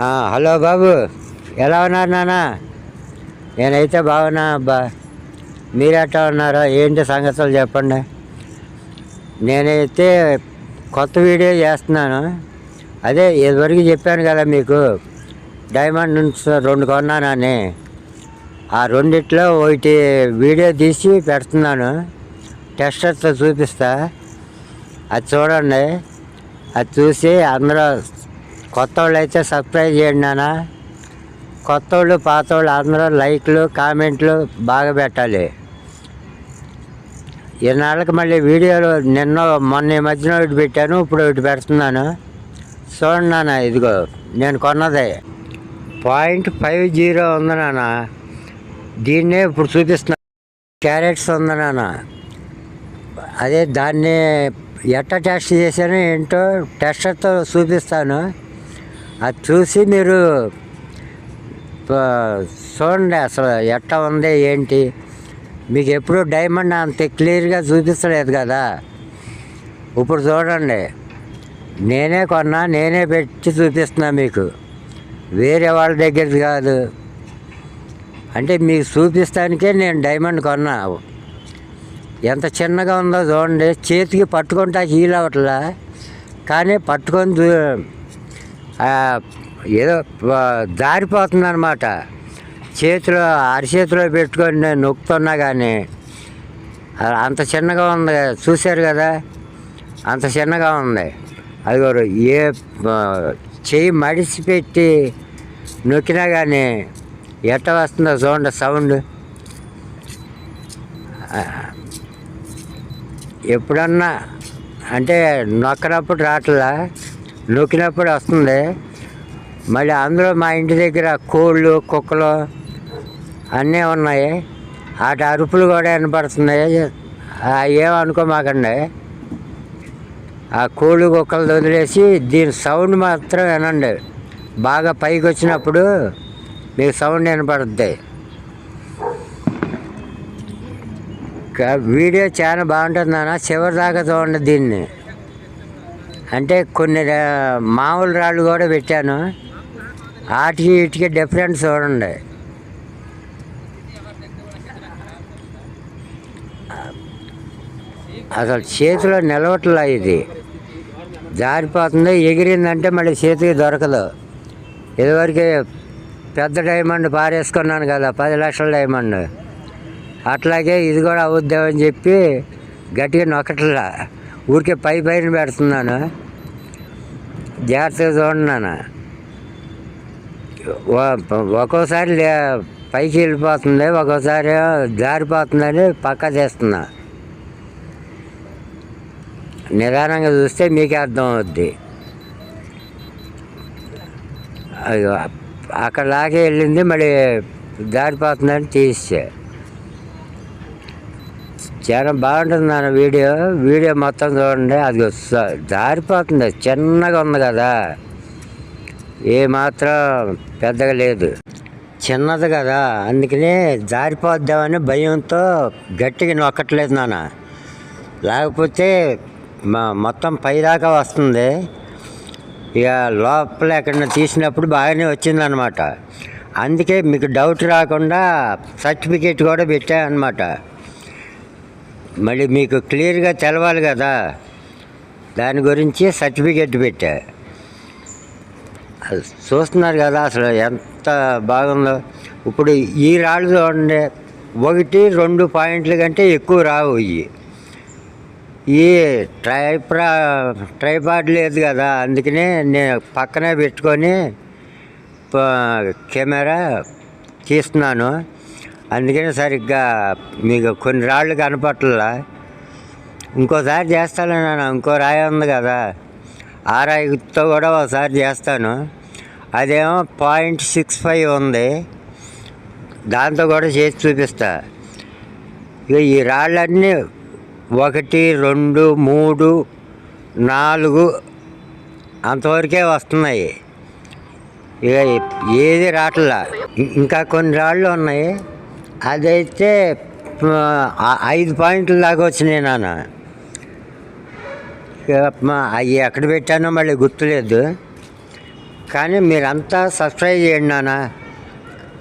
Hello బాబు. ఎలా ఉన్నారు నాన్న? నేనైతే బాగున్నా అబ్బా. మీరు ఎట్లా ఉన్నారో ఏంటి సంగతులు చెప్పండి. నేనైతే కొత్త వీడియో చేస్తున్నాను. అదే ఇదివరకు చెప్పాను కదా మీకు డైమండ్ నుంచి రెండు కొన్నానని ఆ రెండిట్లో ఒకటి వీడియో తీసి పెడుతున్నాను. టెస్టర్తో చూపిస్తా. అది చూడండి. అది చూసి అందరూ కొత్త వాళ్ళు అయితే సబ్స్క్రైబ్ చేయండి నాన్న. కొత్త వాళ్ళు పాత వాళ్ళు అందరూ లైక్లు కామెంట్లు బాగా పెట్టాలి. ఈనాళ్ళకి మళ్ళీ వీడియోలు నిన్న మొన్న ఈ మధ్యన ఒకటి పెట్టాను ఇప్పుడు ఒకటి పెడుతున్నాను. చూడండి నాన్న ఇదిగో నేను కొన్నదే. పాయింట్ ఫైవ్ జీరో ఉంది నాన్న. దీన్నే ఇప్పుడు చూపిస్తున్నా. క్యారెట్స్ ఉంది నాన్న. అదే దాన్ని ఎట్ట టెస్ట్ చేశాను ఏంటో టెస్టర్తో చూపిస్తాను. అది చూసి మీరు చూడండి అసలు ఎట్ట ఉంది ఏంటి? మీకు ఎప్పుడు డైమండ్ అంత క్లియర్గా చూపించలేదు కదా? ఇప్పుడు చూడండి. నేనే కొన్నా నేనే పెట్టి చూపిస్తున్నా మీకు. వేరే వాళ్ళ దగ్గరది కాదు. అంటే మీకు చూపిస్తానికే నేను డైమండ్ కొన్నా. ఎంత చిన్నగా ఉందో చూడండి. చేతికి పట్టుకుంటా హీల్ అవట్లా కానీ పట్టుకొని చూ- ఏదో జారిపోతుంది అనమాట చేతిలో అరిచేతిలో పెట్టుకొని నేను నొక్కుతున్నా కానీ అంత చిన్నగా ఉంది. చూశారు కదా? అంత చిన్నగా ఉంది. అది ఏ చెయ్యి మడిసి పెట్టి నొక్కినా కానీ ఎట్ట వస్తుందో చూడండి సౌండ్. ఎప్పుడన్నా అంటే నొక్కనప్పుడు రావట్లా? నొక్కినప్పుడు వస్తుంది. మళ్ళీ అందులో మా ఇంటి దగ్గర కోళ్ళు కుక్కలు అన్నీ ఉన్నాయి. వాటి అరుపులు కూడా వినపడుతున్నాయి. ఏమనుకోమాకండి ఆ కోళ్ళు కుక్కలు వదిలేసి దీని సౌండ్ మాత్రం వినండి. బాగా పైకి వచ్చినప్పుడు మీకు సౌండ్ వినపడుద్ది. వీడియో చాలా బాగుంటుంది నాన్న. చివరి దాకా చూడండి దీన్ని. అంటే కొన్ని మామూలు రాళ్ళు కూడా పెట్టాను. వాటికి వీటికి డిఫరెన్స్ చూడండి. అసలు చేతిలో నిలవట్లా ఇది. జారిపోతుంది. ఎగిరిందంటే మళ్ళీ చేతికి దొరకదు. ఇదివరకు పెద్ద డైమండ్ పారేసుకున్నాను కదా పది లక్షల డైమండ్ అట్లాగే ఇది కూడా అవుద్దామని చెప్పి గట్టిగా నొక్కట్లా. ఊరికే పై పైన పెడుతున్నాను. జాగ్రత్తగా చూడండి ఒక్కోసారి లే పైకి వెళ్ళిపోతుంది ఒక్కోసారి జారిపోతుందని పక్క చేస్తున్నా. నిదానంగా చూస్తే మీకే అర్థం అవుద్ది అక్కడ లాగే వెళ్ళింది మళ్ళీ జారిపోతుందని తీసే చాలా బాగుంటుంది నాన్న వీడియో వీడియో మొత్తం చూడండి. అది జారిపోతుంది. చిన్నగా ఉంది కదా. ఏ మాత్రం పెద్దగా లేదు. చిన్నది కదా. అందుకనే జారిపోద్దామని భయంతో గట్టిగా నొక్కట్లేదు నాన్న. లేకపోతే మా మొత్తం పైదాకా వస్తుంది. ఇక లోపల ఎక్కడన్నా తీసినప్పుడు బాగానే వచ్చిందనమాట అందుకే మీకు డౌట్ రాకుండా సర్టిఫికేట్ కూడా పెట్టాయన్నమాట మళ్ళీ మీకు క్లియర్గా తెలవాలి కదా? దాని గురించి సర్టిఫికెట్ పెట్టా. చూస్తున్నారు కదా అసలు ఎంత బాగుందో. ఇప్పుడు ఈ రాళ్ళు చూడండి ఒకటి రెండు పాయింట్ల కంటే ఎక్కువ రావు ఇవి. ఈ ట్రైప్రా ట్రైపాడ్ లేదు కదా అందుకనే నేను పక్కనే పెట్టుకొని కెమెరా తీస్తున్నాను. అందుకనే సరిగ్గా మీకు కొన్ని రాళ్ళు కనపట్లా ఇంకోసారి చేస్తాను నేను ఇంకో రాయి ఉంది కదా. ఆ రాయితో కూడా ఒకసారి చేస్తాను. అదేమో పాయింట్ సిక్స్ ఫైవ్ ఉంది. దాంతో కూడా చేసి చూపిస్తా. ఇక ఈ రాళ్ళన్నీ ఒకటి రెండు మూడు నాలుగు అంతవరకే వస్తున్నాయి. ఇక ఏది రాట్లా? ఇంకా కొన్ని రాళ్ళు ఉన్నాయి. అదైతే ఐదు పాయింట్ల దాకా వచ్చినాయి నాన్న. మా- అవి ఎక్కడ పెట్టానో మళ్ళీ గుర్తులేదు. కానీ మీరంతా సబ్స్క్రైబ్ చేయండి నాన్న.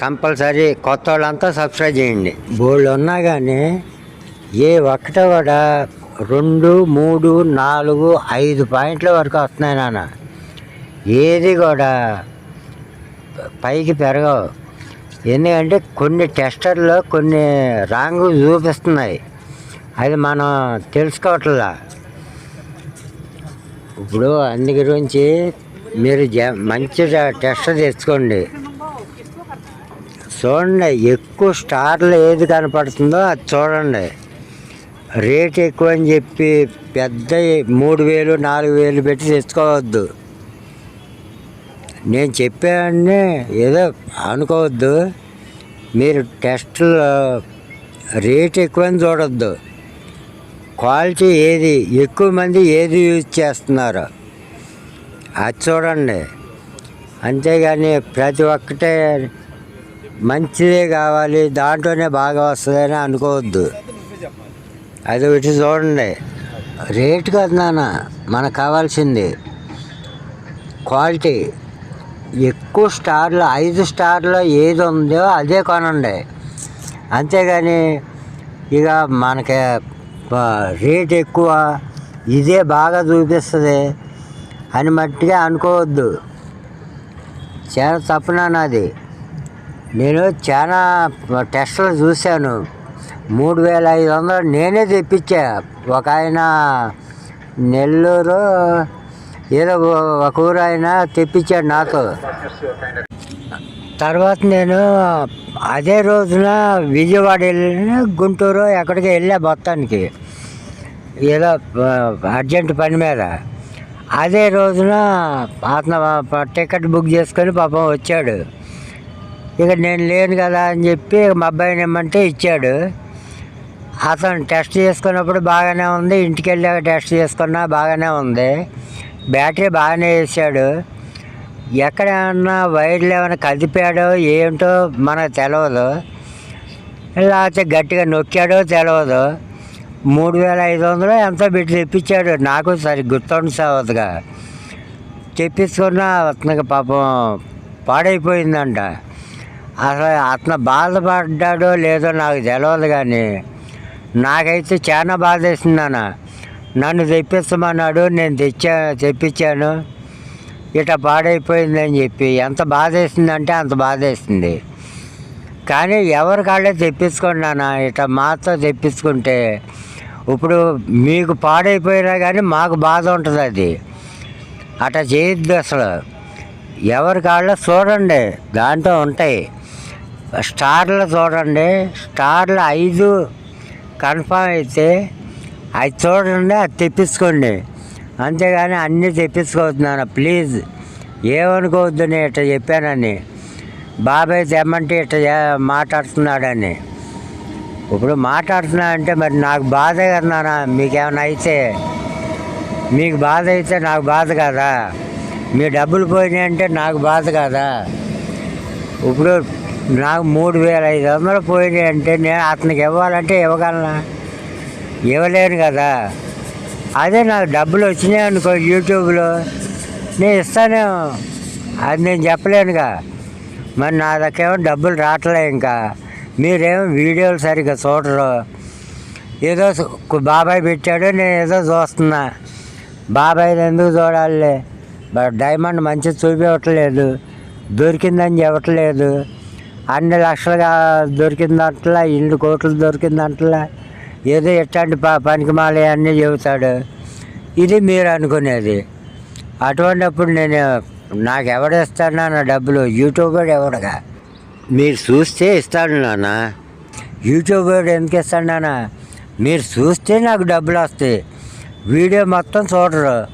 కంపల్సరీ కొత్త వాళ్ళంతా సబ్స్క్రైబ్ చేయండి. బోర్డు ఉన్నా కానీ ఏ ఒక్కటే కూడా రెండు మూడు నాలుగు ఐదు పాయింట్ల వరకు వస్తున్నాయి నాన్న. ఏది కూడా పైకి పెరగవు. ఎందుకంటే కొన్ని టెస్టర్లో కొన్ని రాంగ్ చూపిస్తున్నాయి. అది మనం తెలుసుకోవట్లా. ఇప్పుడు అందు గురించి మీరు జ మంచి టెస్ట్ తెచ్చుకోండి. చూడండి ఎక్కువ స్టార్లు ఏది కనపడుతుందో అది చూడండి. రేట్ ఎక్కువ అని చెప్పి పెద్ద మూడు వేలు నాలుగు వేలు పెట్టి తెచ్చుకోవద్దు. నేను చెప్పానని ఏదో అనుకోవద్దు. మీరు టెస్ట్లో రేట్ ఎక్కువని చూడొద్దు. క్వాలిటీ ఏది ఎక్కువ మంది ఏది యూజ్ చేస్తున్నారు? అది చూడండి. అంతేగాని ప్రతి ఒక్కటే మంచిదే కావాలి దాంట్లోనే బాగా వస్తుందని అనుకోవద్దు. అది ఒకటి చూడండి. రేటు కాదు నాన్న మనకు కావాల్సింది క్వాలిటీ. ఎక్కువ స్టార్లు ఐదు స్టార్లో ఏది ఉందో అదే కొనండి. అంతేగాని ఇక మనకి రేట్ ఎక్కువ ఇదే బాగా చూపిస్తుంది అని మట్టిగా అనుకోవద్దు. చాలా తప్పునా నాది నేను చాలా టెస్టులు చూశాను. మూడు వేల ఐదు వందలు నేనే తెప్పించా. ఒక ఆయన నెల్లూరు ఏదో ఒక ఊరు అయినా తెప్పించాడు నాతో తర్వాత నేను అదే రోజున విజయవాడ వెళ్ళిన గుంటూరు ఎక్కడికి వెళ్ళా మొత్తానికి. ఏదో అర్జెంట్ పని మీద. అదే రోజున అతను టికెట్ బుక్ చేసుకొని పాపం వచ్చాడు. ఇక నేను లేను కదా అని చెప్పి మా అబ్బాయిని ఇమ్మంటే ఇచ్చాడు. అతను టెస్ట్ చేసుకున్నప్పుడు బాగానే ఉంది. ఇంటికి వెళ్ళాక టెస్ట్ చేసుకున్నా బాగానే ఉంది. బ్యాటరీ బాగానే వేసాడు. ఎక్కడ ఏమన్నా వైర్లు ఏమైనా కదిపాడో ఏంటో మనకు తెలియదు లేకపోతే గట్టిగా నొక్కాడో తెలియదు మూడు వేల ఐదు వందలు ఎంతో బిడ్డ తెప్పించాడు. నాకు సరి గుర్తుండి సావదుగా తెప్పించుకున్న అతనికి పాపం పాడైపోయిందంట. అసలు అతను బాధపడ్డాడో లేదో నాకు తెలియదు కానీ నాకైతే చాలా బాధ వేసింది అన్న నన్ను తెప్పిస్తామన్నాడు నేను తెచ్చా తెప్పించాను. ఇట పాడైపోయిందని చెప్పి ఎంత బాధ వేసిందంటే అంత బాధ వేసింది కానీ ఎవరి కాళ్ళే తెప్పించుకోండి నాన్న ఇట మాతో తెప్పించుకుంటే ఇప్పుడు మీకు పాడైపోయినా కానీ మాకు బాధ ఉంటుంది అది. అట్లా చేయొద్దు అసలు. ఎవరి కాళ్ళ చూడండి దాంట్లో ఉంటాయి. స్టార్లు చూడండి స్టార్లు ఐదు కన్ఫామ్ అయితే అది చూడండి అది తెప్పించుకోండి. అంతేగాని అన్నీ తెప్పించుకోవద్దు ప్లీజ్. ఏమనుకోవద్దు నేను ఇట్లా చెప్పానని. బాబాయ్ తెమ్మంటే ఇట్లా మాట్లాడుతున్నాడని. ఇప్పుడు మాట్లాడుతున్నా అంటే మరి నాకు బాధ కదా నాన్న మీకేమైనా అయితే. మీకు బాధ అయితే నాకు బాధ కదా. మీ డబ్బులు పోయినాయి అంటే నాకు బాధ కదా. ఇప్పుడు నాకు మూడు వేల ఐదు వందలు పోయినాయి అంటే నేను అతనికి ఇవ్వాలంటే ఇవ్వగలనా? ఇవ్వలేను కదా. అదే నాకు డబ్బులు వచ్చినాయి అనుకో యూట్యూబ్లో. నేను ఇస్తాను. అది నేను చెప్పలేనుగా. మరి నా దగ్గర డబ్బులు రావట్లే ఇంకా. మీరేమో వీడియోలు సరిగ్గా చూడరు. ఏదో బాబాయ్ పెట్టాడు నేను ఏదో చూస్తున్నా. బాబాయ్ ఎందుకు చూడాలి డైమండ్ మంచిగా చూపించట్లేదు దొరికిందని చెప్పట్లేదు. అన్ని లక్షలుగా దొరికిందంటలా ఇల్లు కోట్లు దొరికిందంటలా. ఏదో ఎట్లాంటి పా పనికిమాలే అన్నీ చెబుతాడు. ఇది మీరు అనుకునేది. అటువంటిప్పుడు నేను నాకు ఎవడిస్తానా నా డబ్బులు? యూట్యూబర్ ఎవడగా? మీరు చూస్తే ఇస్తాడు నాన్న. యూట్యూబర్ ఎందుకు ఇస్తాడు నాన్న? మీరు చూస్తే నాకు డబ్బులు వస్తాయి. వీడియో మొత్తం చూడరు.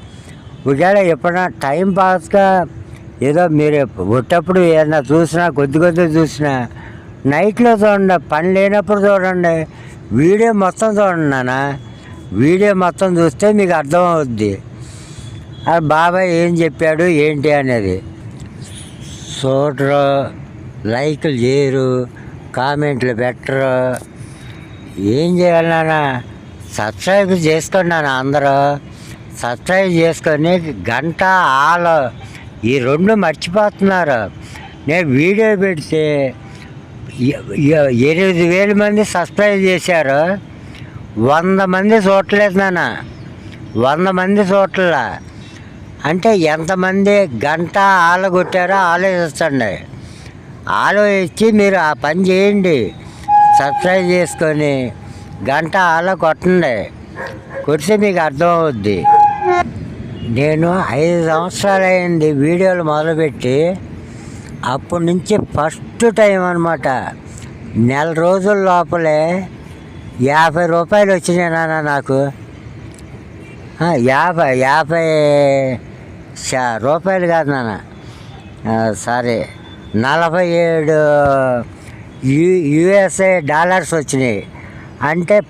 ఒకవేళ ఎప్పుడైనా టైం పాస్గా ఏదో మీరు పుట్టప్పుడు ఏదైనా చూసినా కొద్ది కొద్ది చూసినా నైట్లో చూడండి పని లేనప్పుడు చూడండి. వీడియో మొత్తం చూడండి నాన్న. వీడియో మొత్తం చూస్తే మీకు అర్థం అవుద్ది అది బాబాయ్ ఏం చెప్పాడు ఏంటి అనేది. చూడరు లైక్లు చేయరు కామెంట్లు పెట్టరు. ఏం చేయాలి నాన్న? సబ్స్క్రైబ్ చేసుకోండి నాన్న అందరూ. సబ్స్క్రైబ్ చేసుకొని గంట ఆల్ ఈ రెండు మర్చిపోతున్నారు. నేను వీడియో పెడితే ఎనిమిది వేల మంది సబ్స్క్రైబ్ చేశారు. వంద మంది చూడలేదు నాన్న. వంద మంది చూడలే అంటే ఎంతమంది గంట ఆలగొట్టారో ఆలోచించండి. ఆలోచించి మీరు ఆ పని చేయండి. సబ్స్క్రైబ్ చేసుకొని గంట ఆల కొట్టండి. కొడితే మీకు అర్థమవుద్ది. నేను ఐదు సంవత్సరాలు అయింది వీడియోలు మొదలుపెట్టి అప్పటి నుంచి ఫస్ట్ టైం అనమాట నెల రోజుల లోపలే యాభై రూపాయలు వచ్చినాయి నాన్న నాకు. యాభై యాభై రూపాయలు కాదు నాన్న. సారీ నలభై ఏడు యు యుఎస్ఏ డాలర్స్ వచ్చినాయి. అంటే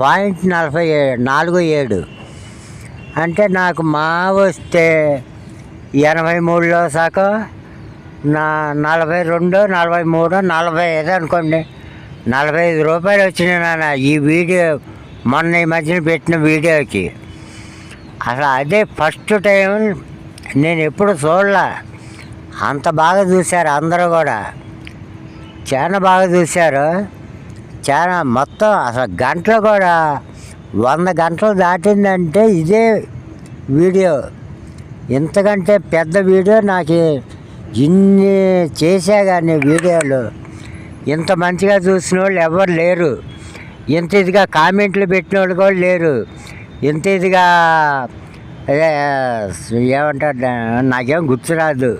పాయింట్ నలభై ఏడు నాలుగు ఏడు. అంటే నాకు మా వస్తే ఎనభై మూడులో శాఖ నా నలభై రెండు నలభై మూడు నలభై ఐదు అనుకోండి. నలభై ఐదు రూపాయలు వచ్చినాయి నాన్న ఈ వీడియో మొన్న ఈ మధ్యన పెట్టిన వీడియోకి. అసలు అదే ఫస్ట్ టైం నేను ఎప్పుడు చూడలే. అంత బాగా చూశారు అందరూ కూడా. చాలా బాగా చూశారు. చాలా మొత్తం అసలు గంటలు కూడా వంద గంటలు దాటిందంటే ఇదే వీడియో. ఇంతకంటే పెద్ద వీడియో నాకు ఇన్ని చేసా కానీ వీడియోలు. ఇంత మంచిగా చూసిన వాళ్ళు ఎవరు లేరు. ఇంత ఇదిగా కామెంట్లు పెట్టిన వాళ్ళు కూడా లేరు. ఇంత ఇదిగా ఏమంటారు నాకేం గుర్తురాదు.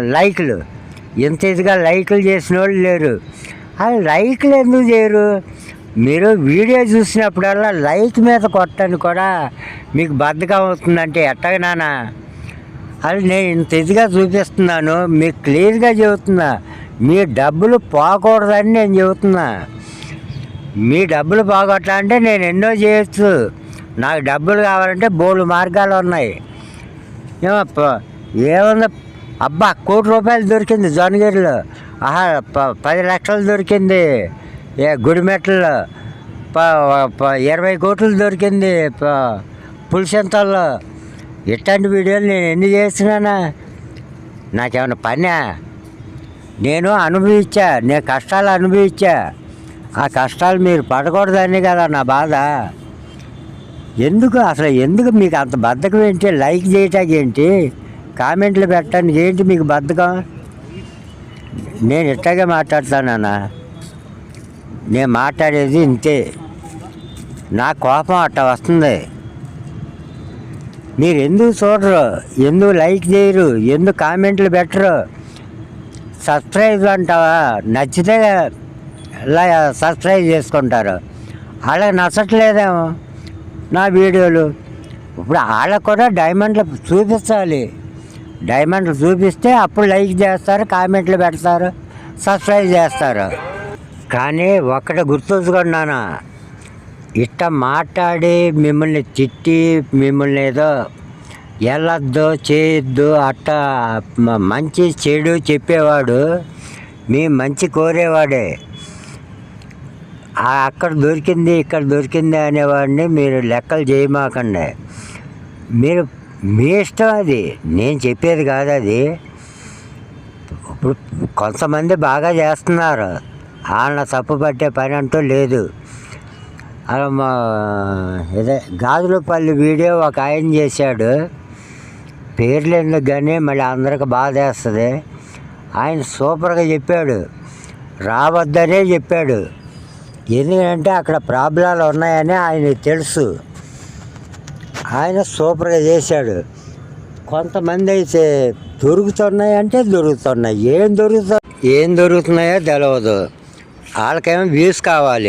లైక్లు. ఇంత ఇదిగా లైక్లు చేసిన వాళ్ళు లేరు. ఆ లైక్లు ఎందుకు చేయరు? మీరు వీడియో చూసినప్పుడల్లా లైక్ మీద కొట్టని కూడా మీకు బద్ధకం అవుతుందంటే ఎట్టగనానా అది నేను ఇంత ఇదిగా చూపిస్తున్నాను మీకు క్లియర్గా చెబుతున్నా మీ డబ్బులు పోకూడదని నేను చెబుతున్నా. మీ డబ్బులు పోగొట్టాలంటే నేను ఎన్నో చేయొచ్చు. నాకు డబ్బులు కావాలంటే బోలు మార్గాలు ఉన్నాయి. ఏమో ఏముంది? అబ్బా కోటి రూపాయలు దొరికింది జొన్నగిరిలో. ఆహా ప- పది లక్షలు దొరికింది. ఏ గుడిమెట్లలో. ప- ఇరవై కోట్లు దొరికింది పులిసెంతల్లో ఇట్లాంటి వీడియోలు నేను ఎన్ని చేస్తున్నానా? నాకేమైనా పనా నేను అనుభవించా నేను కష్టాలు అనుభవించా ఆ కష్టాలు మీరు పడకూడదని కదా నా బాధ. ఎందుకు అసలు ఎందుకు మీకు అంత బద్ధకం ఏంటి? లైక్ చేయటానికి ఏంటి? కామెంట్లు పెట్టడానికి ఏంటి మీకు బద్ధకం? నేను ఇట్టాగే మాట్లాడతానన్నా? నేను మాట్లాడేది ఇంతే. నా కోపం అట్ట వస్తుంది. మీరు ఎందుకు చూడరు? ఎందుకు లైక్ చేయరు? ఎందుకు కామెంట్లు పెట్టరు? సబ్స్క్రైబ్ అంటావా? నచ్చితే ఇలా సబ్స్క్రైబ్ చేసుకుంటారు. అలా నచ్చట్లేదేమో నా వీడియోలు. ఇప్పుడు వాళ్ళకు కూడా డైమండ్లు చూపించాలి. డైమండ్లు చూపిస్తే అప్పుడు లైక్ చేస్తారు కామెంట్లు పెడతారు సబ్స్క్రైబ్ చేస్తారు. కానీ ఒక్కటి గుర్తుంచుకున్నాను ఇట్ట మాట్లాడి మిమ్మల్ని తిట్టి మిమ్మల్ని ఏదో వెళ్ళొద్దు చేయొద్దు అట్ట మంచి చెడు చెప్పేవాడు మీ మంచి కోరేవాడే. అక్కడ దొరికింది ఇక్కడ దొరికింది అనేవాడిని మీరు లెక్కలు చేయమాకండి. మీరు మీ ఇష్టం అది. నేను చెప్పేది కాదు అది. ఇప్పుడు కొంతమంది బాగా చేస్తున్నారు. వాళ్ళ తప్పు పట్టే పని అంటూ లేదు. అలా మా ఇదే గాజులపల్లి వీడియో ఒక ఆయన చేశాడు. పేర్లు ఎందుకు కానీ మళ్ళీ అందరికి బాధేస్తుంది ఆయన సూపర్గా చెప్పాడు. రావద్దనే చెప్పాడు. ఎందుకంటే అక్కడ ప్రాబ్లాలు ఉన్నాయని ఆయన తెలుసు. ఆయన సూపర్గా చేశాడు. కొంతమంది అయితే దొరుకుతున్నాయి అంటే దొరుకుతున్నాయి. ఏం దొరుకుతా ఏం దొరుకుతున్నాయో తెలియదు వాళ్ళకేమో వ్యూస్ కావాలి.